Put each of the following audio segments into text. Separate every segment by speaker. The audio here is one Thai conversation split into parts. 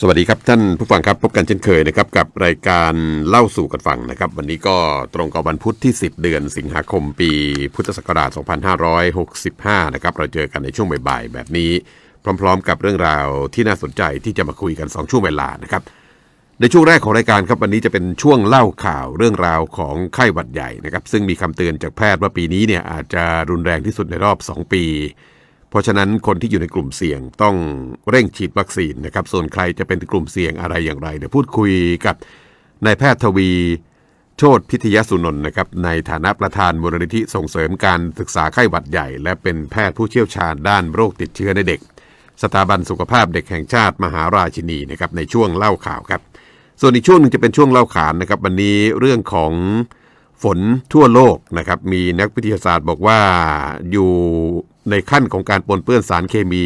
Speaker 1: สวัสดีครับท่านผู้ฟังครับพบกันเช่นเคยนะครับกับรายการเล่าสู่กันฟังนะครับ วันนี้ก็ตรงกับวันพุธที่ 10 เดือนสิงหาคมปีพุทธศักราช 2565 นะครับเราเจอกันในช่วงบ่ายๆแบบนี้ พร้อมๆ กับเรื่องราวที่น่าสนใจที่จะมาคุยกัน 2 ช่วงเวลานะครับในช่วงแรกของรายการครับวันนี้จะเป็นช่วงเล่าข่าวเรื่องราวของไข้หวัดใหญ่นะครับซึ่งมีคำเตือนจากแพทย์ว่าปีนี้เนี่ยอาจจะรุนแรงที่สุดในรอบ 2 ปี เพราะฉะนั้นคนที่อยู่ในกลุ่มเสี่ยงต้องเร่งฉีดวัคซีนนะครับ ส่วนใครจะเป็นกลุ่มเสี่ยงอะไรอย่างไรเดี๋ยวพูดคุยกับนายแพทย์ทวีโชตพิทยสุนนท์นะครับในฐานะประธานมูลนิธิส่งเสริมการศึกษาไข้หวัดใหญ่ และเป็นแพทย์ผู้เชี่ยวชาญด้านโรคติดเชื้อในเด็ก สถาบันสุขภาพเด็กแห่งชาติมหาราชินีนะครับในช่วงเล่าข่าวครับ ส่วนอีกช่วงหนึ่งจะเป็นช่วงเล่าขานนะครับวันนี้เรื่องของ ฝนทั่วโลกนะครับมีนักวิทยาศาสตร์บอกว่าอยู่ในขั้นของการปนเปื้อนสารเคมี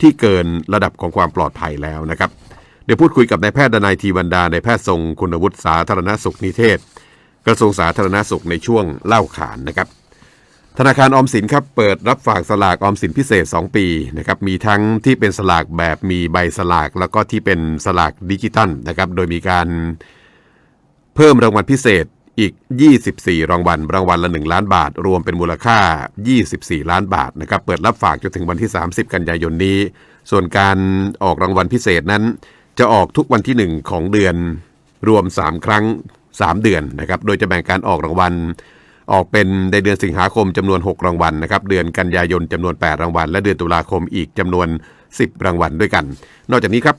Speaker 1: ที่เกินระดับของความปลอดภัยแล้วนะครับ เดี๋ยวพูดคุยกับนายแพทย์ดนายทีวันดานายแพทย์ทรงคุณวุฒิสาธารณสุขนิเทศ กระทรวงสาธารณสุขในช่วงเล่าขานนะครับ ธนาคารออมสินครับเปิดรับฝากสลากออมสินพิเศษ 2 ปีนะครับมีทั้งที่เป็นสลากแบบมีใบสลาก แล้วก็ที่เป็นสลากดิจิตัลนะครับโดยมีการเพิ่มรางวัลพิเศษ อีก 24 รางวัล รางวัลละ 1 ล้านบาท รวมเป็นมูลค่า 24 ล้านบาทนะครับ เปิดรับฝากจนถึงวันที่ 30 กันยายนนี้ ส่วนการออกรางวัลพิเศษนั้น จะออกทุกวันที่ 1 ของเดือน รวม 3 ครั้ง 3 เดือนนะครับ โดยจะแบ่งการออกรางวัล ออกเป็นในเดือนสิงหาคมจำนวน 6 รางวัลนะครับ เดือนกันยายนจำนวน 8 รางวัล และเดือนตุลาคมอีกจำนวน 10 รางวัลด้วยกัน นอกจากนี้ครับ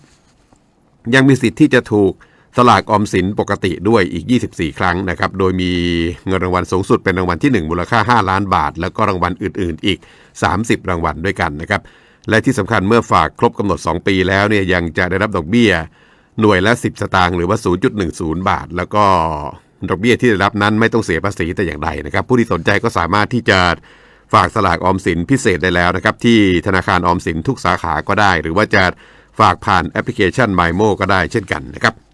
Speaker 1: ยังมีสิทธิ์ที่จะถูก สลากออมสินปกติด้วยอีก 24 ครั้งนะครับ โดยมีเงินรางวัลสูงสุดเป็นรางวัลที่ 1 มูลค่า 5 ล้านบาท แล้วก็รางวัลอื่น ๆ อีก 30 รางวัลด้วยกันนะครับ และที่สำคัญเมื่อฝากครบกำหนด 2 ปีแล้วเนี่ยยังจะได้รับดอกเบี้ย หน่วยละ 10 สตางค์หรือว่า 0.10 บาท แล้วก็ดอกเบี้ยที่ได้รับนั้นไม่ต้องเสียภาษีแต่อย่างใดนะครับ ผู้ที่สนใจก็สามารถที่จะฝากสลากออมสินพิเศษได้แล้วนะครับ ที่ธนาคารออมสินทุกสาขาก็ได้ หรือว่าจะฝากผ่านแอปพลิเคชัน m y m o ก็ได้เช่นกันนะครับ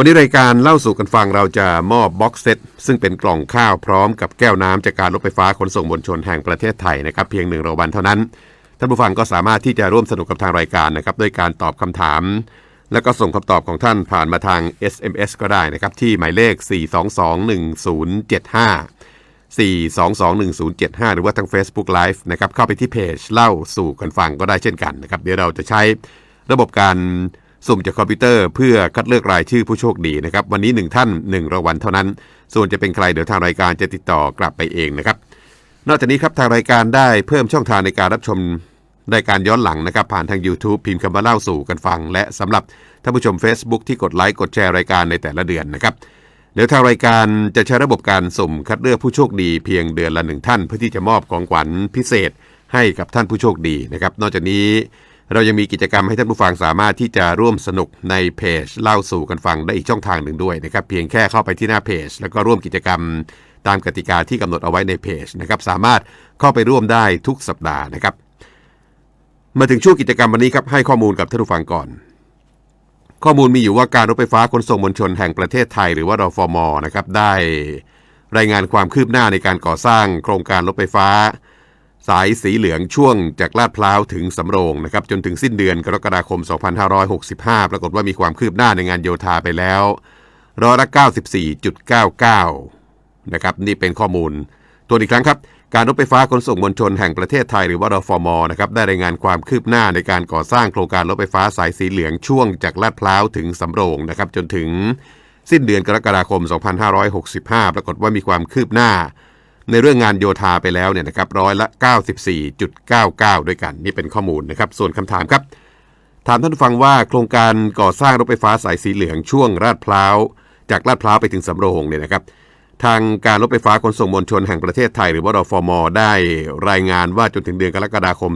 Speaker 1: วันนี้รายการเล่าสู่กันฟังเราจะมอบบ็อกเซตซึ่งเป็นกล่องข้าวพร้อมกับแก้วน้ำจากการรถไฟฟ้าขนส่งมวลชนแห่งประเทศไทยนะครับเพียงหนึ่งรางวัลเท่านั้น ท่านผู้ฟังก็สามารถที่จะร่วมสนุกกับทางรายการนะครับด้วยการตอบคำถาม แล้วก็ส่งคำตอบของท่านผ่านมาทาง SMS ก็ได้นะครับที่หมายเลข 4221075 4221075 หรือว่าทาง Facebook Live นะครับเข้าไปที่เพจเล่าสู่กันฟังก็ได้เช่นกันนะครับเดี๋ยวเราจะใช้ระบบการ สุ่มจากคอมพิวเตอร์เพื่อคัดเลือกรายชื่อผู้โชคดีนะครับ วันนี้ 1 ท่าน 1รางวัลเท่านั้น ส่วนจะเป็นใครเดี๋ยวทางรายการจะติดต่อกลับไปเองนะครับ นอกจากนี้ครับทางรายการได้เพิ่มช่องทางในการรับชมรายการย้อนหลังนะครับ ผ่านทาง YouTube พิมพ์คำว่าเล่าสู่กันฟัง และสำหรับท่านผู้ชม Facebook ที่กดไลค์กดแชร์รายการในแต่ละเดือนนะครับเดี๋ยวทางรายการจะใช้ระบบการสุ่มคัดเลือกผู้โชคดีเพียงเดือนละหนึ่งท่าน เพื่อที่จะมอบของขวัญพิเศษให้กับท่านผู้โชคดีนะครับ นอกจากนี้ เรายังมีกิจกรรมให้ท่านผู้ฟังสามารถที่จะร่วมสนุกในเพจเล่าสู่กันฟังได้อีกช่องทางหนึ่งด้วยนะครับเพียงแค่เข้าไปที่หน้าเพจ แล้วก็ร่วมกิจกรรมตามกติกาที่กำหนดเอาไว้ในเพจนะครับสามารถเข้าไปร่วมได้ทุกสัปดาห์นะครับ มาถึงช่วงกิจกรรมวันนี้ครับให้ข้อมูลกับท่านผู้ฟังก่อน ข้อมูลมีอยู่ว่าการรถไฟฟ้าขนส่งมวลชนแห่งประเทศไทย หรือว่ารอฟมนะครับได้รายงานความคืบหน้าในการก่อสร้างโครงการรถไฟฟ้า สายสีเหลืองช่วงจากลาดพร้าวถึงสำโรงนะครับจนถึงสิ้นเดือนกรกฎาคม 2565 ปรากฏว่ามีความคืบหน้าในงานโยธาไปแล้วร้อยละ94.99 นะครับนี่เป็นข้อมูล ตัวอีกครั้งครับ การรถไฟฟ้าขนส่งมวลชนแห่งประเทศไทยหรือว่ารฟมนะครับได้รายงานความคืบหน้าในการก่อสร้างโครงการรถไฟฟ้าสายสีเหลืองช่วงจากลาดพร้าวถึงสำโรงนะครับจนถึงสิ้นเดือนกรกฎาคม 2565 ปรากฏว่ามีความคืบหน้า ในเรื่องงานโยธาไปแล้วเนี่ยนะครับร้อยละ 94.99 ด้วยกัน นี่เป็นข้อมูลนะครับ ส่วนคำถามครับ ถามท่านผู้ฟังว่าโครงการก่อสร้างรถไฟฟ้าสายสีเหลืองช่วงลาดพร้าว จากลาดพร้าวไปถึงสำโรงเนี่ยนะครับทางการรถไฟฟ้าขนส่งมวลชนแห่งประเทศไทย หรือว่ารฟม ได้รายงานว่าจนถึงเดือนกรกฎาคม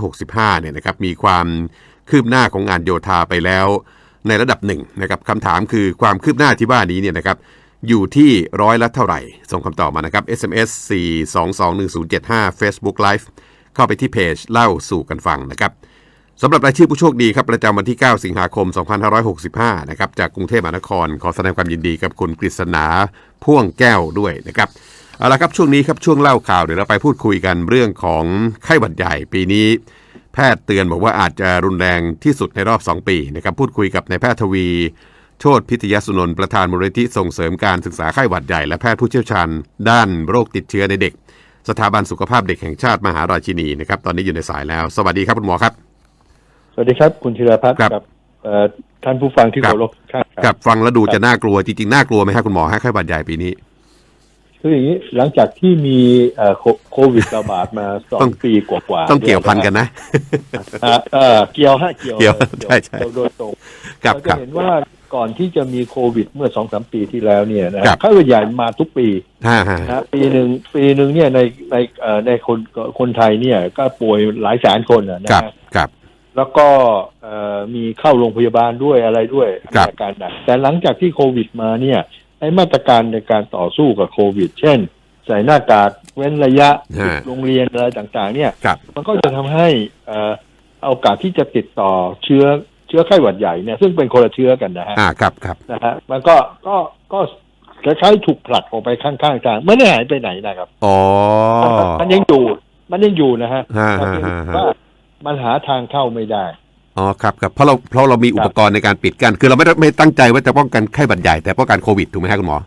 Speaker 1: 2565 เนี่ยนะครับมีความคืบหน้าของงานโยธาไปแล้ว ในระดับหนึ่งนะครับคำถามคือความคืบหน้าที่ว่านี้เนี่ยนะครับ อยู่ที่ร้อยละเท่าไหร่ ส่งคำตอบมานะครับ SMS 4221075 Facebook Live เข้าไปที่เพจเล่าสู่กันฟังนะครับสำหรับรายชื่อผู้โชคดีครับประจำวันที่ 9 สิงหาคม 2565 นะครับจากกรุงเทพมหานคร ขอแสดงความยินดีกับคุณกฤษณาพ่วงแก้วด้วยนะครับเอาละครับช่วงนี้ครับช่วงเล่าข่าวเดี๋ยวเราไปพูดคุยกันเรื่องของไข้หวัดใหญ่ปีนี้ แพทย์เตือนบอกว่าอาจจะรุนแรงที่สุดในรอบ 2 ปีนะครับพูดคุยกับนายแพทย์ทวี โชติพิทยสุนนท์ประธานมูลนิธิส่งเสริมการศึกษาไข้หวัดใหญ่และแพทย์ผู้เชี่ยวชาญ ด้านโรคติดเชื้อในเด็ก สถาบันสุขภาพเด็กแห่งชาติมหาราชินีนะครับตอนนี้อยู่ในสายแล้ว สวัสดีครับคุณหมอครับ
Speaker 2: สวัสดีครับคุณธีรพัฒน์
Speaker 1: ครับ
Speaker 2: กับเอ่อท่านผู้ฟังที่
Speaker 1: ครับ
Speaker 2: เคารพทุกท่านค
Speaker 1: กั
Speaker 2: รั
Speaker 1: บบฟังแล้วดูจะน่ากลัวจริงๆน่ากลัวไหมครับคุณหมอฮะไข้หวัดใหญ่ปีนี้
Speaker 2: คืออย่างนี้หลังจากที่มีเอ่อโคโควิดระบาดมาสอ
Speaker 1: ต้องง
Speaker 2: ปีกว่าๆ
Speaker 1: ต้องเกี่ยวพันกันนะ
Speaker 2: อ่าเอ่อเกี่ยวฮะเกี่ยว
Speaker 1: เกี่ยว
Speaker 2: ล
Speaker 1: ใช่ใช่
Speaker 2: เกี่ยวโดยตรง
Speaker 1: ครับ
Speaker 2: เรา
Speaker 1: ค
Speaker 2: จะ
Speaker 1: รับ
Speaker 2: เห็นว่า ก่อนที่จะมีโควิดเมื่อสองสามปีที่แล้วเนี่ยนะครับ ไข้หวัดใหญ่มาทุกปี
Speaker 1: ฮ่าฮ่า
Speaker 2: นะปีหนึ่งปีหนึ่งเนี่ยในในเอ่อในคนคนไทยเนี่ยก็ป่วยหลายแสนคนนะนะครับ
Speaker 1: ครับ
Speaker 2: แล้วก็เอ่อมีเข้าโรงพยาบาลด้วยอะไรด้วย
Speaker 1: ครับ
Speaker 2: อาการหนักแต่หลังจากที่โควิดมาเนี่ยไอ้มาตรการในการต่อสู้กับโควิด เช่น ใส่หน้ากากเว้นระยะ
Speaker 1: ฮะ
Speaker 2: โรงเรียนอะไรต่างๆ เนี่ย
Speaker 1: ครับ
Speaker 2: มันก็จะทำให้เอ่อโอกาสที่จะติดต่อเชื้อ เชื้อไข้หวัดใหญ่เนี่ยซึ่งเป็นคนละเชื้อกันนะฮะ
Speaker 1: อ่าครับครับ
Speaker 2: นะฮะมันก็ก็ก็คล้ายๆถูกผลักออกไปข้างๆทางไม่ได้หายไปไหนนะครับ
Speaker 1: อ๋อ
Speaker 2: มันยังอยู่มันยังอยู่นะฮะ
Speaker 1: ฮะ
Speaker 2: แต่
Speaker 1: ฮะ
Speaker 2: เพียง
Speaker 1: ฮะฮะ
Speaker 2: ว่ามันหาทางเข้าไม่ได้
Speaker 1: อ๋อครับครับเพราะเราเพราะเรามีอุปกรณ์ในการปิดกัน คือเราไม่ได้ไม่ตั้งใจว่าจะป้องกันไข้หวัดใหญ่แต่ป้องกันโควิดถูกไหมครับคุณหมอ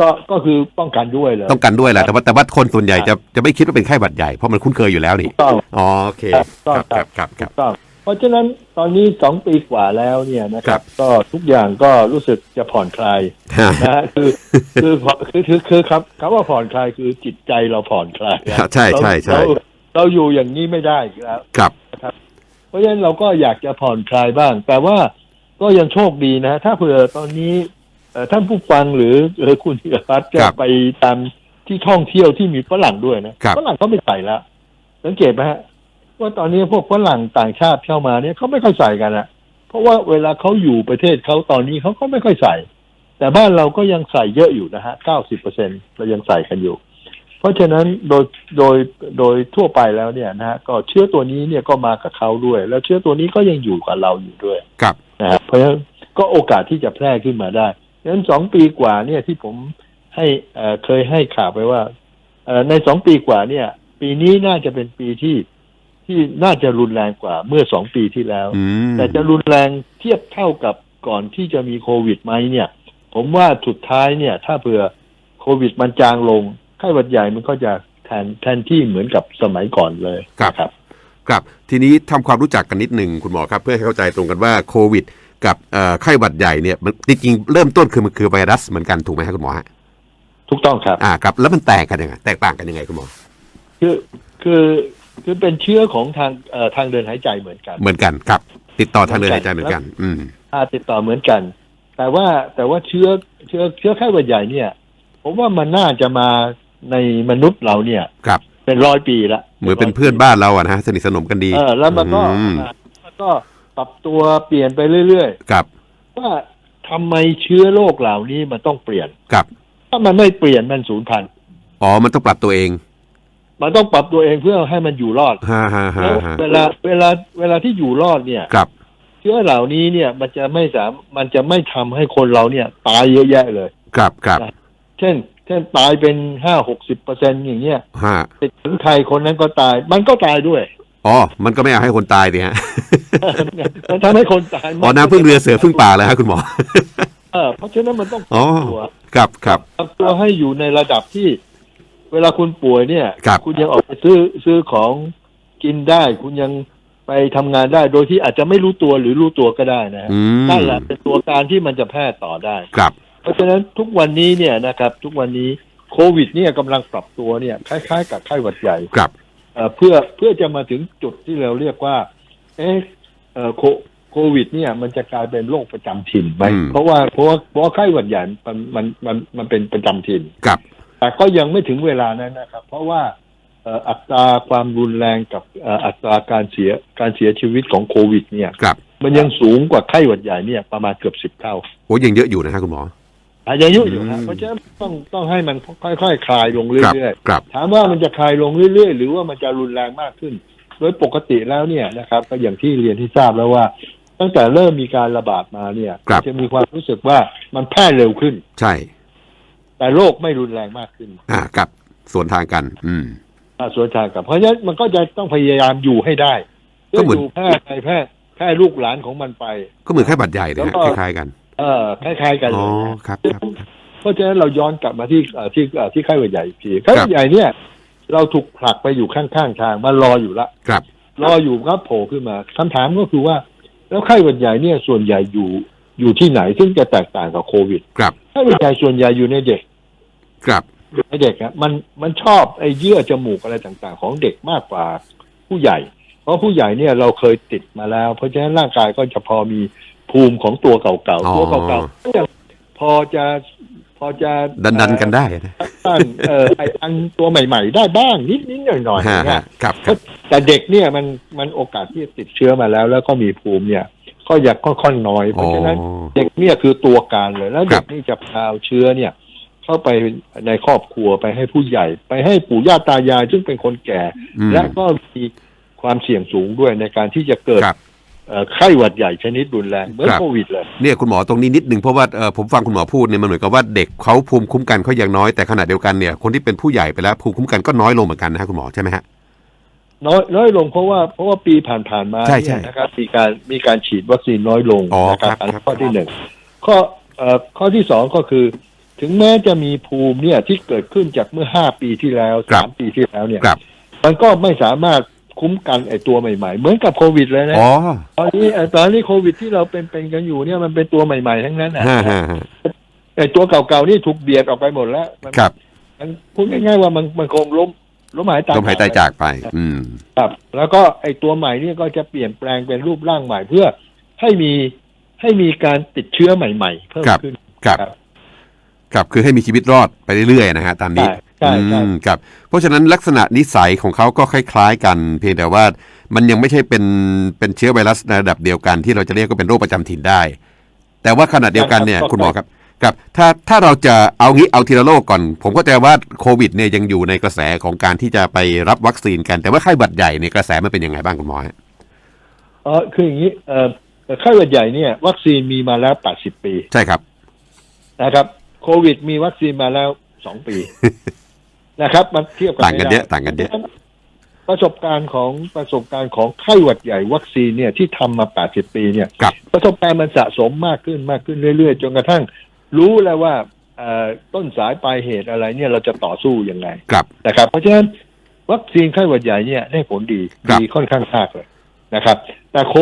Speaker 2: ก็ก็คือป้องกันด้วยเลย
Speaker 1: ต้องกันด้วยแหละแต่ว่าแต่ว่าคนส่วนใหญ่จะจะไม่คิดว่าเป็นไข้หวัดใหญ่เพราะมันคุ้นเคยอยู่แล้วนี่
Speaker 2: ถูกต้อง
Speaker 1: อ๋อโอเค
Speaker 2: ครับ
Speaker 1: ครับครับครับครับ
Speaker 2: ถูกต้อง เพราะฉะนั้นตอนนี้สองปีกว่าแล้วเนี่ยนะค
Speaker 1: ครั
Speaker 2: รับบก็ทุกอย่างก็รู้สึกจะผ่อนคลายนะฮะคือคือคือคือคือครับคำว่าผ่อนคลายคือจิตใจเราผ่อนคลายนะ
Speaker 1: ใช่ใช่ใช่
Speaker 2: เราเราอยู่อย่างนี้ไม่ได้อีกแล้ว
Speaker 1: ครับ
Speaker 2: เพราะฉะนั้นเราก็อยากจะผ่อนคลายบ้าง แต่ว่าก็ยังโชคดีนะ ถ้าเผื่อตอนนี้เอ่อท่านผู้ฟังหรือหรือคุณธีรพัฒน์จะ
Speaker 1: ครับ
Speaker 2: ไปตามที่ท่องเที่ยวที่มีฝรั่งด้วยนะครับฝรั่งเขาไม่ใส่แล้วสังเกตไหมฮะ ว่าตอนนี้พวกฝรั่งต่างชาติเข้ามาเนี่ยเขาไม่ค่อยใส่กันอะเพราะว่าเวลาเขาอยู่ประเทศเขาตอนนี้เขาก็ไม่ค่อยใส่ แต่บ้านเราก็ยังใส่เยอะอยู่นะฮะเก้าสิบเปอร์เซ็นเรายังใส่กันอยู่ เพราะฉะนั้นโดยโดยโดยทั่วไปแล้วเนี่ยนะฮะก็เชื้อตัวนี้เนี่ยก็มากับเขาด้วย แล้วเชื้อตัวนี้ก็ยังอยู่กับเราอยู่ด้วย
Speaker 1: ครับ
Speaker 2: นะฮะเพราะฉะนั้นก็โอกาสที่จะแพร่ขึ้นมาได้ดังนั้นสองปีกว่าเนี่ยที่ผมให้เอ่อเคยให้ข่าวไปว่าเอ่อในสองปีกว่าเนี่ย ปีนี้น่าจะเป็นปีที่ ที่น่าจะรุนแรงกว่าเมื่อสองปีที่แล้ว
Speaker 1: อืม
Speaker 2: แต่จะรุนแรงเทียบเท่ากับก่อนที่จะมีโควิดไหมเนี่ย ผมว่าสุดท้ายเนี่ย ถ้าเผื่อโควิดมันจางลงไข้หวัดใหญ่มันก็จะแทนแทนที่เหมือนกับสมัยก่อนเลย
Speaker 1: ครับ
Speaker 2: นะครับ
Speaker 1: ครับ ทีนี้ทำความรู้จักกันนิดหนึ่งคุณหมอครับ เพื่อให้เข้าใจตรงกันว่าโควิด กับเอ่อไข้หวัดใหญ่เนี่ยมันจริงๆเริ่มต้นคือมันคือไวรัสเหมือนกันถูกไหมครับคุณหมอฮะ
Speaker 2: ถูกต้องครับ
Speaker 1: อ่าครับ แล้วมันแตกกันยังไงแตกต่างกันยังไงคุณหมอ
Speaker 2: คือคือ คือเป็นเชื้อของทางเอ่อทางเดินหายใจเหมือนกัน
Speaker 1: เหมือนกันครับ ติดต่อทางเดินหายใจเหมือนกัน อืม
Speaker 2: อาติดต่อเหมือนกัน แต่ว่าแต่ว่าเชื้อเชื้อเชื้อไข้หวัดใหญ่เนี่ย ผมว่ามันน่าจะมาในมนุษย์เราเนี่ย
Speaker 1: ครับ
Speaker 2: เป็นร้อยปีละ
Speaker 1: เหมือนเป็นเพื่อนบ้านเราอะนะฮะสนิทสนมกันดี
Speaker 2: เออแล้วมันก็
Speaker 1: อืม
Speaker 2: อ่ามันก็ปรับตัวเปลี่ยนไปเรื่อย
Speaker 1: ครับ
Speaker 2: ๆว่าทำไมเชื้อโรคเหล่านี้มันต้องเปลี่ยน
Speaker 1: ครับ
Speaker 2: ถ้ามันไม่เปลี่ยนมันสูญพันธุ์
Speaker 1: อ๋อ มันต้องปรับตัวเอง
Speaker 2: มันต้องปรับตัวเองเพื่อให้มันอยู่รอด
Speaker 1: ฮ่าฮ่าฮ่า
Speaker 2: แล้ว
Speaker 1: ฮ่า
Speaker 2: เวลาเวลาเวลาที่อยู่รอดเนี่ย
Speaker 1: ครับ
Speaker 2: เชื้อเหล่านี้เนี่ยมันจะไม่สามมันจะไม่ทำให้คนเราเนี่ย ตายเยอะแยะเลย
Speaker 1: ครับครับ
Speaker 2: เช่น เช่นตายเป็นห้าหกสิบเปอร์เซ็นอย่างเงี้ย
Speaker 1: ฮ่า
Speaker 2: ติดถึงใครคนนั้นก็ตาย มันก็ตายด้วย
Speaker 1: อ๋อ มันก็ไม่อยากให้คนตายดิฮะ
Speaker 2: มันทำให้คนตาย
Speaker 1: อ๋อน้ำพึ่งเรือเสือพึ่งป่าเลยฮะคุณหมอ
Speaker 2: เออเพราะฉะนั้นมันต้องป
Speaker 1: อ๋
Speaker 2: รั
Speaker 1: อ
Speaker 2: บตัว
Speaker 1: ครับครับ
Speaker 2: ปรับตัวให้อยู่ในระดับที่ เวลาคุณป่วยเนี่ย
Speaker 1: ครับ
Speaker 2: ณยังออกไปซื้อซื้อของกินได้ คุณยังไปทำงานได้ โดยที่อาจจะไม่รู้ตัวหรือรู้ตัวก็ได้นะฮะ
Speaker 1: อืม
Speaker 2: นั่นแหละเป็นตัวการที่มันจะแพร่ต่อได้
Speaker 1: ครับ
Speaker 2: เพราะฉะนั้นทุกวันนี้เนี่ยนะครับ ทุกวันนี้โควิด เนี่ยกำลังปรับตัวเนี่ยคล้ายๆ กับไข้หวัดใหญ่
Speaker 1: ครับ
Speaker 2: เอ่อเพื่อเพื่อจะมาถึงจุดที่เราเรียกว่า เอ๊ะเอ่อโคโควิด เนี่ย มันจะกลายเป็นโรคประจำถิ่นไหม
Speaker 1: อืม
Speaker 2: เพราะว่าเพราะว่าเพราะว่าไข้หวัดใหญ่มันมันมันมันเป็นประจำถิ่น
Speaker 1: ครับ
Speaker 2: แต่ก็ยังไม่ถึงเวลานั้นนะครับ เพราะว่าเอ่ออัตราความรุนแรงกับเอ่ออัตราการเสียการเสียชีวิตของโควิด เนี่ย
Speaker 1: ครับ
Speaker 2: มันยังสูงกว่าไข้หวัดใหญ่เนี่ยประมาณเกือบสิบเท่า
Speaker 1: โอ้ยังเยอะอยู่นะฮะคุณหมอ
Speaker 2: อาจจะเยอะอยู่นะ
Speaker 1: อืม
Speaker 2: เพราะฉะนั้นต้องต้องให้มันค่อยๆคลายลง
Speaker 1: ครับ
Speaker 2: เรื่อย
Speaker 1: ครับ
Speaker 2: ๆถามว่ามันจะคลายลงเรื่อยๆ หรือว่ามันจะรุนแรงมากขึ้น โดยปกติแล้วเนี่ยนะครับ ก็อย่างที่เรียนที่ทราบแล้วว่า ตั้งแต่เริ่มมีการระบาดมาเนี่ย
Speaker 1: ครับ
Speaker 2: จะมีความรู้สึกว่ามันแพร่เร็วขึ้น
Speaker 1: ใช่
Speaker 2: แต่โรคไม่รุนแรงมากขึ้น
Speaker 1: อ่าครับสวนทางกัน อืม
Speaker 2: อ่าส่วนทางกับเพราะฉะนั้นมันก็จะต้องพยายามอยู่ให้ได้ซ
Speaker 1: ก็เหมือน
Speaker 2: ยู่แพร่ไปแพร่แพร่ลูกหลานของมันไป
Speaker 1: ก็เหมือนไข้หวัดใหญ่นะ
Speaker 2: แล้
Speaker 1: ฮะ
Speaker 2: วก็
Speaker 1: คล้ายๆกัน
Speaker 2: เออคล้ายๆกัน
Speaker 1: อ๋
Speaker 2: เล
Speaker 1: อย
Speaker 2: นะครับ
Speaker 1: ครับ
Speaker 2: เพราะฉะนั้นเราย้อนกลับมาที่เอ่อที่เอ่อที่ไข้หวัดใหญ่อีกทีไข้หวัดใหญ่เนี่ย เราถูกผลักไปอยู่ข้างๆทางมารออยู่ละ
Speaker 1: ครับ
Speaker 2: รออยู่ก็โผล่ขึ้นมาคำถามก็คือว่า แล้วไข้หวัดใหญ่เนี่ยส่วนใหญ่อยู่ อยู่ที่ไหนซึ่งจะแตกต่างกับโควิด
Speaker 1: ครับ
Speaker 2: ไข้หวัดใหญ่ส่วนใหญ่อยู่ในเด็ก
Speaker 1: ครับ
Speaker 2: ในเด็กอะมันมันชอบไอ้เยื่อจมูกอะไรต่างๆ ของเด็กมากกว่าผู้ใหญ่ เพราะผู้ใหญ่เนี่ยเราเคยติดมาแล้ว เพราะฉะนั้นร่างกายก็จะพอมีภูมิของตัวเก่า
Speaker 1: อ๋อ
Speaker 2: ๆตัวเก่าๆก็ยังพอจะพอจะ
Speaker 1: ดันดันๆกันได้นะ
Speaker 2: ต้านเอ่อไอ้อันตัวใหม่ ๆ ได้บ้างนิดนิดๆหน่อยๆอ
Speaker 1: ฮะ
Speaker 2: ย่างเงี้
Speaker 1: ฮะ
Speaker 2: ย
Speaker 1: ครับครับ
Speaker 2: แต่เด็กเนี่ยมันมันโอกาสที่จะติดเชื้อมาแล้ว แล้วก็มีภูมิเนี่ย ก็อยากค่อนๆน้อย เพ
Speaker 1: อ๋อ
Speaker 2: ราะฉะนั้นเด็กเนี่ยคือตัวการเลย แล้ว
Speaker 1: ครั
Speaker 2: เด็
Speaker 1: บ
Speaker 2: กนี่จะพาเอาเชื้อเนี่ย เข้าไปในครอบครัวไปให้ผู้ใหญ่ ไปให้ปู่ย่าตายายซึ่งเป็นคนแก่
Speaker 1: อืม
Speaker 2: และก็มีความเสี่ยงสูงด้วยในการที่จะเกิด
Speaker 1: ครับ
Speaker 2: เอ่อไข้หวัดใหญ่ชนิดรุนแรงเหมือน
Speaker 1: ครับ
Speaker 2: โควิดเลย
Speaker 1: เนี่ยคุณหมอตรงนี้นิดหนึ่งเพราะว่าเอ่อผมฟังคุณหมอพูดเนี่ยมันเหมือนกับว่าเด็กเขาภูมิคุ้มกันเขายังน้อยแต่ขณะเดียวกันเนี่ยคนที่เป็นผู้ใหญ่ไปแล้วภูมิคุ้มกันก็น้อยลงเหมือนกันนะฮะคุณหมอใช่ไหมฮะ
Speaker 2: น้อยน้อยลงเพราะว่าเพราะว่าปีผ่านๆมา
Speaker 1: ใช่ใช่
Speaker 2: เนี่ยนะครับมีการมีการฉีดวัคซีนน้อยลง
Speaker 1: อ๋อ
Speaker 2: นะครับ
Speaker 1: ครับ
Speaker 2: อัน
Speaker 1: ครับ
Speaker 2: ข้อที่หนึ่งข้อเอ่อข้อที่สองก็คือ ถึงแม้จะมีภูมิเนี่ยที่เกิดขึ้นจากเมื่อห้าปีที่แล้ว
Speaker 1: ครับ
Speaker 2: สามปีที่แล้วเนี่ย
Speaker 1: ครับ
Speaker 2: มันก็ไม่สามารถคุ้มกันไอ้ตัวใหม่ๆ เหมือนกับโควิดเลยนะ
Speaker 1: อ๋อ
Speaker 2: ตอนนี้เอ่อตอนนี้โควิดที่เราเป็นเป็นกันอยู่เนี่ยมันเป็นตัวใหม่ ๆ ทั้งนั้นนะ
Speaker 1: ฮะฮะฮะ
Speaker 2: ไอ้ตัวเก่าๆนี่ถูกเบียดออกไปหมดแล้วมัน
Speaker 1: ครับ
Speaker 2: มันพูดง่ายๆว่ามันมันคงล้ม ล้มหายตาย
Speaker 1: ลมหายใจจากไป อืม
Speaker 2: ครับ แล้วก็ไอ้ตัวใหม่เนี่ยก็จะเปลี่ยนแปลงเป็นรูปร่างใหม่เพื่อให้มีให้มีการติดเชื้อใหม่ ๆ เพิ่ม
Speaker 1: ครับ
Speaker 2: ขึ้น
Speaker 1: ครับ
Speaker 2: ครับ
Speaker 1: ครับคือให้มีชีวิตรอดไปเรื่อยๆนะฮะตามนี้
Speaker 2: ใช่ใช่ใช่
Speaker 1: อืมครับ เพราะฉะนั้นลักษณะนิสัยของเขาก็คล้าย ๆ กัน เพียงแต่ว่ามันยังไม่ใช่เป็นเป็นเชื้อไวรัสในระดับเดียวกันที่เราจะเรียกว่าเป็นโรคประจำถิ่นได้ แต่ว่าขณะเดียวกันเนี่ย
Speaker 2: ครับ
Speaker 1: คุณหมอครับ ครับถ้าถ้าเราจะเอางี้เอาทีละโรคก่อน ผมก็จะว่าโควิดเนี่ยยังอยู่ในกระแสของการที่จะไปรับวัคซีนกัน แต่ว่าไข้หวัดใหญ่เนี่ยกระแสมันเป็นยังไงบ้างคุณหมอฮะ
Speaker 2: เออคืออย่างนี้เอ่อไข้หวัดใหญ่เนี่ย วัคซีนมีมาแล้ว 80 ปี
Speaker 1: ใช่ครับ
Speaker 2: นะครับ โควิดมีวัคซีนมาแล้ว 2 ปีนะครับ มันเทียบกัน
Speaker 1: ต่างกัน
Speaker 2: ไม่
Speaker 1: เย
Speaker 2: ได้
Speaker 1: อะต่างกันเยอะ
Speaker 2: ประสบการณ์ของประสบการณ์ของไข้หวัดใหญ่วัคซีนเนี่ยที่ทำมา 80 ปีเนี่ย
Speaker 1: ครับ
Speaker 2: ประสบการณ์มันสะสมมากขึ้นมากขึ้นเรื่อยๆ จนกระทั่ง รู้แล้วว่าเอ่อต้นสายปลายเหตุอะไรเนี่ยเราจะต่อสู้ยังไง
Speaker 1: ครับ
Speaker 2: นะครับ เพราะฉะนั้นวัคซีนไข้หวัดใหญ่เนี่ยได้ผลดี
Speaker 1: ครับ
Speaker 2: ดีค่อนข้างมากเลยนะครับ แต่โค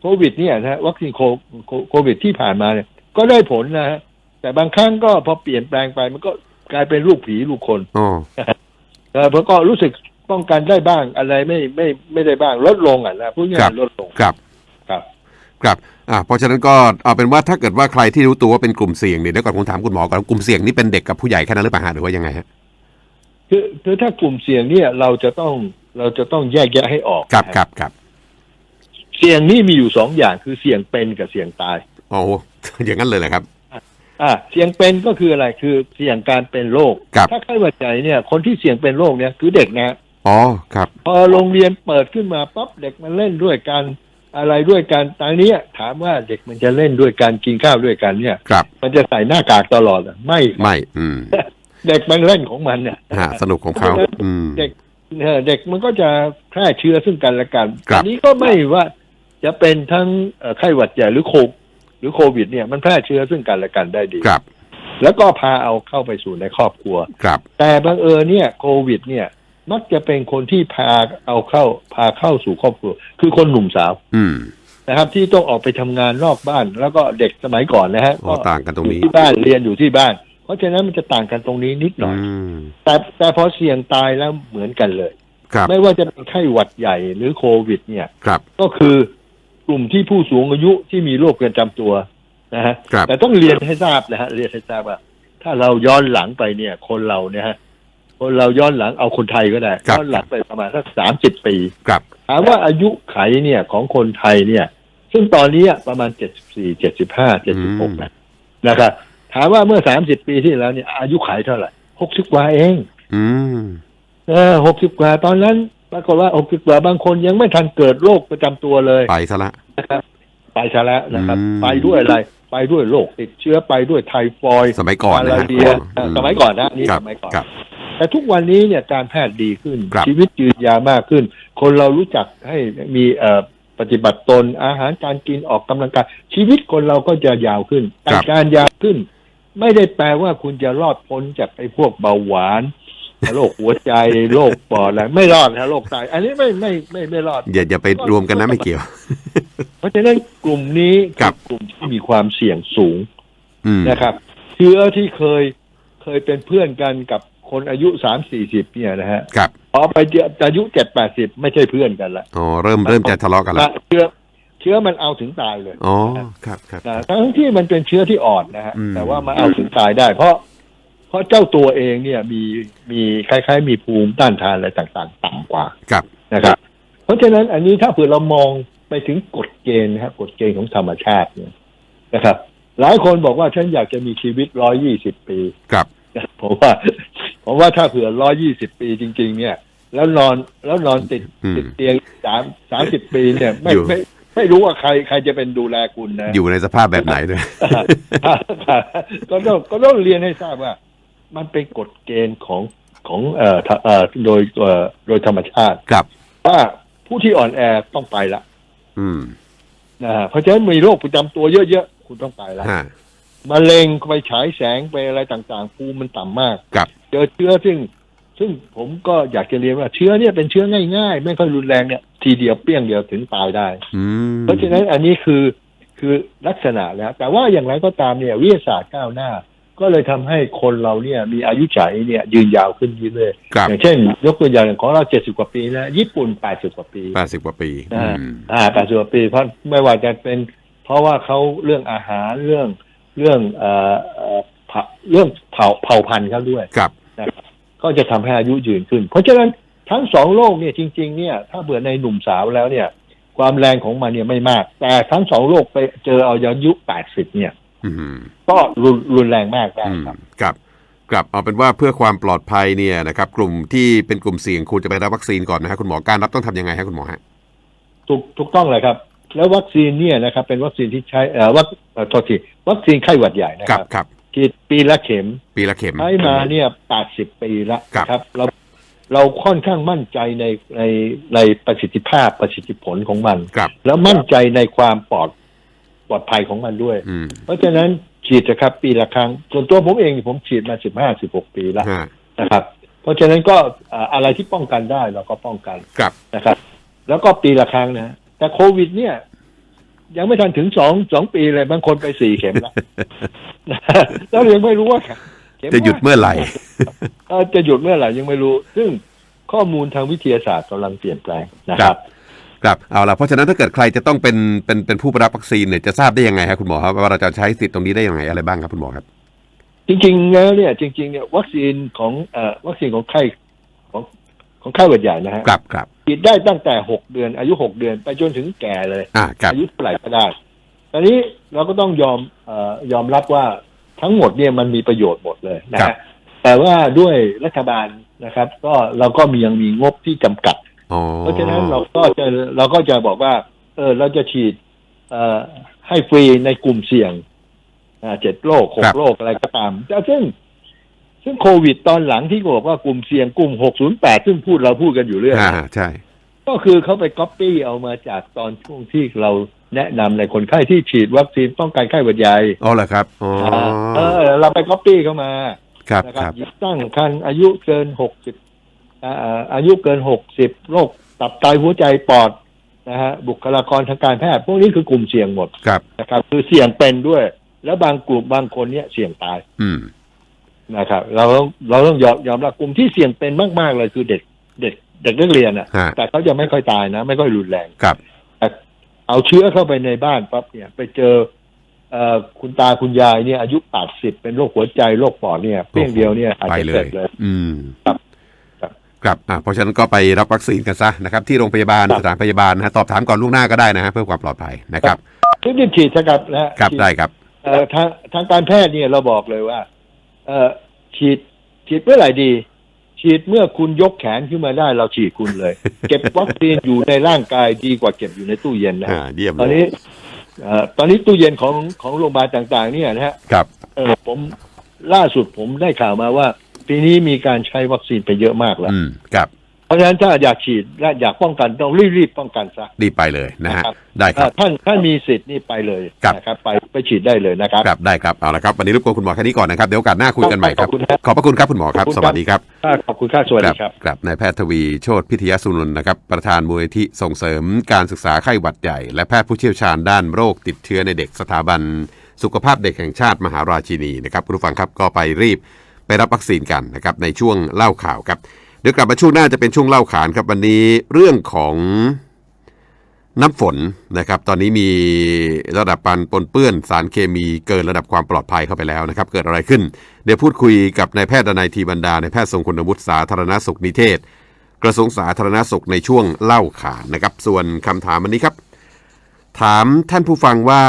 Speaker 2: โควิดเนี่ยนะฮะวัคซีนโคโคโควิดที่ผ่านมาเนี่ย ก็ได้ผลนะฮะแต่บางครั้งก็พอเปลี่ยนแปลงไปมันก็กลายเป็นลูกผีลูกคน
Speaker 1: อ๋อ
Speaker 2: เออผมก็รู้สึกป้องกันได้บ้างอะไรไม่ไม่ไม่ได้บ้างลดลงอะนะพูดง่ายๆลดลง
Speaker 1: ครับ
Speaker 2: ครับ
Speaker 1: ครับอ่าเพราะฉะนั้นก็เอาเป็นว่าถ้าเกิดว่าใครที่รู้ตัวว่าเป็นกลุ่มเสี่ยงเนี่ยเดี๋ยวก่อนผมถามคุณหมอก่อนกลุ่มเสี่ยงนี่เป็นเด็กกับผู้ใหญ่แค่นั้นหรือเปล่าฮะหรือว่ายังไงฮะ
Speaker 2: คือคือถ้ากลุ่มเสี่ยงเนี่ยเราจะต้องเราจะต้องแยกแยะให้ออก
Speaker 1: ครับ
Speaker 2: นะครับ
Speaker 1: ครับ
Speaker 2: เสี่ยงนี่มีอยู่สองอย่างคือเสี่ยงเป็นกับเสี่ยงตาย
Speaker 1: โอ้โหอย่างนั้นเลยเหรอครับ
Speaker 2: อ่าเสี่ยงเป็นก็คืออะไรคือเสี่ยงการเป็นโรค
Speaker 1: ครับ
Speaker 2: ถ้าไข้หวัดใหญ่เนี่ย คนที่เสี่ยงเป็นโรคเนี่ยคือเด็กนะ
Speaker 1: อ๋อครับ
Speaker 2: พอโรงเรียนเปิดขึ้นมาปั๊บเด็กมันเล่นด้วยกัน อะไรด้วยกันตอนนี้ยถามว่าเด็กมันจะเล่นด้วยกันกินข้าวด้วยกันเนี่ย
Speaker 1: ครับ
Speaker 2: มันจะใส่หน้ากากตลอดเหรอไม่ครับ
Speaker 1: ไม่ อืม
Speaker 2: เด็กมันเล่นของมันเนี่ย
Speaker 1: ฮะสนุกของเขาอืม
Speaker 2: เด็กเอ่อเด็กมันก็จะแพร่เชื้อซึ่งกันและกัน
Speaker 1: ครับ
Speaker 2: อันี้ก็ไม่ว่าจะเป็นทั้งเอ่อไข้หวัดใหญ่หรือโคหรือโควิด เนี่ยมันแพร่เชื้อซึ่งกันและกันได้ดี
Speaker 1: ครับ
Speaker 2: แล้วก็พาเอาเข้าไปสู่ในครอบครัว
Speaker 1: ครับ
Speaker 2: แต่บังเอิญเนี่ย โควิด เนี่ย มักจะเป็นคนที่พาเอาเข้า พาเข้าสู่ครอบครัว คือคนหนุ่มสาว
Speaker 1: อืม
Speaker 2: นะครับ ที่ต้องออกไปทำงานนอกบ้าน แล้วก็เด็กสมัยก่อนนะฮะ
Speaker 1: อ๋อต่างกันตรงนี้
Speaker 2: อยู่ที่บ้านเรียนอยู่ที่บ้าน เพราะฉะนั้นมันจะต่างกันตรงนี้นิดหน่อย
Speaker 1: อืม
Speaker 2: แต่แต่พอเสี่ยงตายแล้วเหมือนกันเลย
Speaker 1: ครับ
Speaker 2: ไม่ว่าจะเป็นไข้หวัดใหญ่หรือโควิด เนี่ย
Speaker 1: ครับ
Speaker 2: ก็คือกลุ่มที่ผู้สูงอายุที่มีโรคประจำตัวนะฮะ
Speaker 1: ครับ
Speaker 2: แต่ต้องเรียนให้ทราบนะฮะเรียนให้ทราบว่า ถ้าเราย้อนหลังไปเนี่ย คนเราเนี่ยฮะ คนเราย้อนหลังเอาคนไทยก็ได้
Speaker 1: ครับ
Speaker 2: ย้อนหลังไปประมาณสักสามสิบปี
Speaker 1: ครับ
Speaker 2: ถามว่าอายุไขเนี่ยของคนไทยเนี่ย ซึ่งตอนนี้ประมาณเจ็ดสิบสี่เจ็ดสิบห้าเจ็ดสิบหกนะนะครับถามว่าเมื่อสามสิบปีที่แล้วเนี่ยอายุไขเท่าไหร่หกสิบกว่าเอง
Speaker 1: อืม
Speaker 2: เออหกสิบกว่าตอนนั้นปรากฏว่าหกสิบกว่าบางคนยังไม่ทันเกิดโรคประจำตัวเลย
Speaker 1: ไปซะละ
Speaker 2: นะครับไปซะแล้วนะครับ
Speaker 1: อืม
Speaker 2: ไปด้วยอะไร ไปด้วยโรคติดเชื้อไปด้วยไทฟอยด์
Speaker 1: สมัยก่อน
Speaker 2: มา
Speaker 1: นะ
Speaker 2: ลา
Speaker 1: ฮะ
Speaker 2: เรียเอ่อสมัยก่อนนะนี่
Speaker 1: ครับ
Speaker 2: สมัยก่อน
Speaker 1: ครับ
Speaker 2: แต่แต่ทุกวันนี้เนี่ยการแพทย์ดีขึ้น
Speaker 1: ครับ
Speaker 2: ชีวิตยืนยาวมากขึ้น คนเรารู้จักให้มีเอ่อปฏิบัติตนอาหารการกินออกกำลังกายชีวิตคนเราก็จะยาวขึ้น
Speaker 1: ครั
Speaker 2: แต่
Speaker 1: บ
Speaker 2: การยาวขึ้น ไม่ได้แปลว่าคุณจะรอดพ้นจากไอ้พวกเบาหวานโรคหัวใจโรคปอดอะไรไม่รอดนะโรคไตอันนี้ไม่ไม่ไม่ไม่รอด
Speaker 1: อย่าอย่าไปรวมกันนะไม่เกี่ยว
Speaker 2: เพราะฉะนั้นกลุ่มนี้
Speaker 1: ครับ
Speaker 2: กลุ่มที่มีความเสี่ยงสูง
Speaker 1: อืม
Speaker 2: นะครับเชื้อที่เคยเคยเป็นเพื่อนกันกับ คนอายุสามสี่สิบเนี่ยนะฮะ
Speaker 1: ครับ
Speaker 2: พอไปเจออายุเจ็ดแปดสิบไม่ใช่เพื่อนกันละ
Speaker 1: อ๋อเริ่มเริ่มจะทะเลาะกันแล้ว
Speaker 2: นะเชื้อเชื้อมันเอาถึงตายเลย
Speaker 1: อ๋อครับครับ
Speaker 2: นะทั้งที่มันเป็นเชื้อที่อ่อนนะฮะ
Speaker 1: อืม
Speaker 2: แต่ว่ามันเอาถึงตายได้ เพราะ เพราะเจ้าตัวเองเนี่ยมีมีคล้าย ๆ มีภูมิต้านทานอะไรต่างๆ ต่ำกว่า
Speaker 1: ครับ
Speaker 2: นะครับ เพราะฉะนั้นอันนี้ถ้าเผื่อเรามองไปถึงกฎเกณฑ์นะครับกฎเกณฑ์ของธรรมชาติเนี่ยนะครับหลายคนบอกว่าฉันอยากจะมีชีวิตร้อยี่สิบปี
Speaker 1: ครับ
Speaker 2: ผมว่า ผมว่าถ้าเผื่อร้อยี่สิบปีจริง ๆ เนี่ย แล้วนอนแล้วนอนติด
Speaker 1: อืม
Speaker 2: ติดเตียงสามสามสิบปีเนี่ย ไม่
Speaker 1: อยู่
Speaker 2: ไม่ไม่รู้ว่าใครใครจะเป็นดูแลคุณนะ
Speaker 1: อยู่ในสภาพแบบไหนด้วย
Speaker 2: ก็ต้องก็ต้องเรียนให้ทราบว่า มันเป็นกฎเกณฑ์ของของเอ่อทะเอ่อโดยเอ่อโดยธรรมชาติ
Speaker 1: ครับ
Speaker 2: ว่าผู้ที่อ่อนแอต้องไปละ
Speaker 1: อืม
Speaker 2: นะฮะเพราะฉะนั้นมีโรคประจำตัวเยอะๆ คุณต้องไปละ
Speaker 1: ฮะ
Speaker 2: มะเร็งไปฉายแสงไปอะไรต่างๆ ภูมิมันต่ำมาก
Speaker 1: ครับ
Speaker 2: เจอเชื้อซึ่ง ซึ่งผมก็อยากจะเรียนว่าเชื้อเนี่ยเป็นเชื้อง่ายๆ ไม่ค่อยรุนแรงเนี่ยทีเดียวเปรี้ยงเดียวถึงตายได้
Speaker 1: อืม
Speaker 2: เพราะฉะนั้นอันนี้คือคือลักษณะแล้ว แต่ว่าอย่างไรก็ตามเนี่ยวิทยาศาสตร์ก้าวหน้า ก็เลยทำให้คนเราเนี่ยมีอายุขัยเนี่ยยืนยาวขึ้นเรื่อย
Speaker 1: ครับ
Speaker 2: ๆอย่างเช่น ยกตัวอย่างของเราเจ็ดสิบกว่าปีนะญี่ปุ่นแปดสิบกว่าปี
Speaker 1: แปดสิบกว่าปี
Speaker 2: นะ
Speaker 1: อื
Speaker 2: ฮะ
Speaker 1: ม
Speaker 2: อ่าแปดสิบกว่าปีเพราะไม่ว่าจะเป็น เพราะว่าเขาเรื่องอาหารเรื่อง เรื่องเอ่อเอ่อเผ่าเรื่องเผ่าเผ่าพันธุ์เขาด้วย
Speaker 1: ครับ
Speaker 2: นะครับก็จะทำให้อายุยืนขึ้น เพราะฉะนั้นทั้งสองโรคเนี่ยจริง ๆ เนี่ยถ้าเบื่อในหนุ่มสาวแล้วเนี่ย ความแรงของมันเนี่ยไม่มาก แต่ทั้งสองโรคไปเจอเอาอายุแปดสิบเนี่ย
Speaker 1: อืม
Speaker 2: ก็รุนรุนแรงมากได้
Speaker 1: อืม
Speaker 2: ครับ
Speaker 1: ครับครับเอาเป็นว่าเพื่อความปลอดภัยเนี่ยนะครับ กลุ่มที่เป็นกลุ่มเสี่ยงควรจะไปรับวัคซีนก่อนนะฮะคุณหมอการรับต้องทำยังไงฮะคุณหมอฮะ
Speaker 2: ถูกถูกต้องเลยครับ แล้ววัคซีนเนี่ยนะครับเป็นวัคซีนที่ใช้เอ่อวัคเอ่อโทษทีวัคซีนไข้หวัดใหญ่นะ
Speaker 1: ค
Speaker 2: ค
Speaker 1: รั
Speaker 2: รั
Speaker 1: บบครับ
Speaker 2: ฉีดปีละเข็ม
Speaker 1: ปีละเข็ม
Speaker 2: ใช้มาเนี่ยแปดสิบปีละ
Speaker 1: ครับ
Speaker 2: นะครับ เราเราค่อนข้างมั่นใจในในในประสิทธิภาพประสิทธิผลของมัน
Speaker 1: ครับ
Speaker 2: แล้วมั่นใจในความปลอดปลอดภัยของมันด้วย
Speaker 1: อืม
Speaker 2: เพราะฉะนั้นฉีดนะครับปีละครั้ง ส่วนตัวผมเองผมฉีดมาสิบห้าสิบหกปีแล้ว
Speaker 1: ฮะ
Speaker 2: นะครับ เพราะฉะนั้นก็อ่าอะไรที่ป้องกันได้เราก็ป้องกัน
Speaker 1: ครับ
Speaker 2: นะครับ แล้วก็ปีละครั้งนะ แต่โควิด เนี่ย ยังไม่ทันถึงสองสองปีเลยบางคนไปสี่เข็มแล้วแล้วยังไม่รู้ว่าเข็ม
Speaker 1: จะหยุดเมื่อไหร่
Speaker 2: เออจะหยุดเมื่อไหร่ยังไม่รู้ ซึ่งข้อมูลทางวิทยาศาสตร์กำลังเปลี่ยนแปลงนะครับ
Speaker 1: ครับเอาละเพราะฉะนั้นถ้าเกิดใครจะต้องเป็นเป็นเป็นผู้รับวัคซีนเนี่ยจะทราบได้ยังไงครับคุณหมอครับว่าเราจะใช้สิทธิ์ตรงนี้ได้ยังไงอะไรบ้างครับคุณหมอครับ
Speaker 2: จริงๆแล้วเนี่ยจริงๆเนี่ยวัคซีนของเอ่อวัคซีนของไข้ของของไข้หวัดใหญ่นะฮะ
Speaker 1: ครับครับ
Speaker 2: ฉีดได้ตั้งแต่หกเดือน อายุหกเดือนไปจนถึงแก่เลย
Speaker 1: อ่าครับ
Speaker 2: อายุเท่าไหร่ก็ได้ตอนนี้เราก็ต้องยอมเอ่อยอมรับว่าทั้งหมดเนี่ยมันมีประโยชน์หมดเลยนะ
Speaker 1: ครั
Speaker 2: ฮะ
Speaker 1: บ
Speaker 2: แต่ว่าด้วยรัฐบาลนะครับ ก็เราก็มียังมีงบที่จำกัด
Speaker 1: อ๋อ
Speaker 2: เพราะฉะนั้นเราก็จะเราก็จะบอกว่า เออเราจะฉีดเอ่อให้ฟรีในกลุ่มเสี่ยงอ่าเจ็ดโรคห
Speaker 1: ครั
Speaker 2: ก
Speaker 1: บ
Speaker 2: โรคอะไรก็ตามแต่ซึ่ง ซึ่งโควิดตอนหลังที่บอกว่ากลุ่มเสี่ยงกลุ่มหกศูนย์แปดซึ่งพูดเราพูดกันอยู่เรื่อย
Speaker 1: อ่าใช่
Speaker 2: ก็คือเขาไปก๊อปปี้เอามาจากตอนช่วงที่เราแนะนำในคนไข้ที่ฉีดวัคซีนป้องกันไข้หวัดใหญ่
Speaker 1: อ๋อเหรอครับอ๋อา
Speaker 2: เออ เราไปก๊อปปี้เข้ามา
Speaker 1: ครับ
Speaker 2: นะค
Speaker 1: ครับรับ
Speaker 2: หญิงตั้งครรภ์อายุเกินหกสิบอายุเกินหกสิบโรคตับไตหัวใจปอดนะฮะบุคลากรทางการแพทย์พวกนี้คือกลุ่มเสี่ยงหมด
Speaker 1: ครับ
Speaker 2: นะครับ คือเสี่ยงเป็นด้วย แล้วบางกลุ่มบางคนเนี่ยเสี่ยงตาย
Speaker 1: อืม
Speaker 2: นะครับ เราต้องเราต้องยอมยอมรับกลุ่มที่เสี่ยงเป็นมากๆเลยคือเด็กเด็กเด็กนักเรียนอะ
Speaker 1: ฮะ
Speaker 2: แต่เขาจะไม่ค่อยตายนะ ไม่ค่อยรุนแรง
Speaker 1: ครับ
Speaker 2: เอาเชื้อเข้าไปในบ้านปั๊บเนี่ย ไปเจอเอ่อคุณตาคุณยายเนี่ยอายุแปดสิบเป็นโรคหัวใจโรคปอดเนี่ยเพียงเดียวเนี่ยอาจ
Speaker 1: ไป
Speaker 2: จะ
Speaker 1: เล
Speaker 2: เสร็
Speaker 1: ย
Speaker 2: จเลย
Speaker 1: อืม
Speaker 2: ครับครับ
Speaker 1: ครับอ่าเพราะฉะนั้นก็ไปรับวัคซีนกันซะนะครับ ที่โรงพยาบาล
Speaker 2: ครับ
Speaker 1: สถานพยาบาลนะฮะตอบถามก่อนล่วงหน้าก็ได้นะฮะเพื่อความปลอดภัยนะครับ
Speaker 2: รีบๆฉีดนะครับนะฮะ
Speaker 1: ครับ
Speaker 2: ฉี
Speaker 1: ได้ครับ
Speaker 2: เอ่อทางทางการแพทย์เนี่ยเราบอกเลยว่า เอ่อฉีดฉีดเมื่อไหร่ดี ฉีดเมื่อคุณยกแขนขึ้นมาได้เราฉีดคุณเลย เก็บวัคซีนอยู่ในร่างกายดีกว่าเก็บอยู่ในตู้เย็นนะ
Speaker 1: อ่า
Speaker 2: ฮะ
Speaker 1: เยี่ยม
Speaker 2: ตอน
Speaker 1: เลย
Speaker 2: นี้เอ่อตอนนี้ตู้เย็นของของโรงพยาบาลต่าง ๆ เนี่ยนะฮะ
Speaker 1: ครับ
Speaker 2: เออผมล่าสุดผมได้ข่าวมาว่า ปีปีนี้มีการใช้วัคซีนไปเยอะมากแล้ว
Speaker 1: อืมครับ
Speaker 2: เพ ราะฉะนั้นถ้าอยากฉีดและอยากป้องกันต้องรีบๆป้องกันซะ
Speaker 1: รีบไปเลยนะฮะ
Speaker 2: นะครับ
Speaker 1: ได้ครับ
Speaker 2: อ่าท่านท่านมีสิทธิ์นี่ไปเลย
Speaker 1: ครับ
Speaker 2: นะครับไปไปฉีดได้เลยนะครับ
Speaker 1: ครับได้ครับเอาละครับวันนี้รบกวนคุณหมอแค่นี้ก่อนนะครับเดี๋ยวโอกาสหน้าคุยกันใหม่ครับ
Speaker 2: ขอบคุณครับ
Speaker 1: ขอบพระคุณครับคุณหมอครับ
Speaker 2: ขอบคุณ
Speaker 1: ส
Speaker 2: ครับ
Speaker 1: วัสดีครับ
Speaker 2: ค่ะขอบคุณครับสวัสดีครับ
Speaker 1: ครับนายแพทย์ทวีโชติพิทยสุนนท์นะครับประธานมูลนิธิส่งเสริมการศึกษาไข้หวัดใหญ่ และแพทย์ผู้เชี่ยวชาญด้านโรคติดเชื้อในเด็กสถาบัน สุขภาพเด็กแห่งชาติมหาราชินีนะครับคุณผู้ฟังครับก็ไปรีบไปรับวัคซีนกันนะครับในช่วงเล่าข่าวครับ เดี๋ยวกลับมาช่วงหน้าจะเป็นช่วงเล่าขานครับวันนี้เรื่องของน้ำฝนนะครับ ตอนนี้มีระดับปันปนเปื้อนสารเคมีเกินระดับความปลอดภัยเข้าไปแล้วนะครับ เกิดอะไรขึ้น เดี๋ยวพูดคุยกับนายแพทย์ดนัยทีบรรดานายแพทย์ทรงคุณวุฒิสาธารณสุขนิเทศ กระทรวงสาธารณสุขในช่วงเล่าขานนะครับ ส่วนคำถามวันนี้ครับ ถามท่านผู้ฟังว่า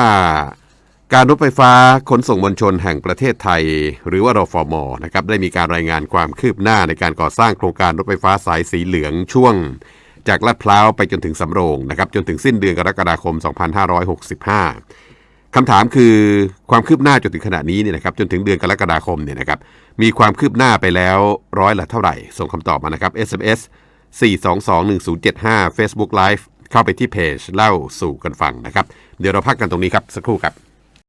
Speaker 1: การรถไฟฟ้าขนส่งมวลชนแห่งประเทศไทย หรือว่ารฟมนะครับได้มีการรายงานความคืบหน้าในการก่อสร้างโครงการรถไฟฟ้าสายสีเหลืองช่วง จากลาดพร้าวไปจนถึงสำโรงนะครับจนถึงสิ้นเดือนกรกฎาคม 2565 คำถามคือความคืบหน้าจนถึงขณะนี้เนี่ยนะครับจนถึงเดือนกรกฎาคมเนี่ยนะครับมีความคืบหน้าไปแล้วร้อยละเท่าไหร่ ส่งคำตอบมานะครับ SMS 4221075 Facebook Live เข้าไปที่เพจเล่าสู่กันฟังนะครับ เดี๋ยวเราพักกันตรงนี้ครับสักครู่ครับ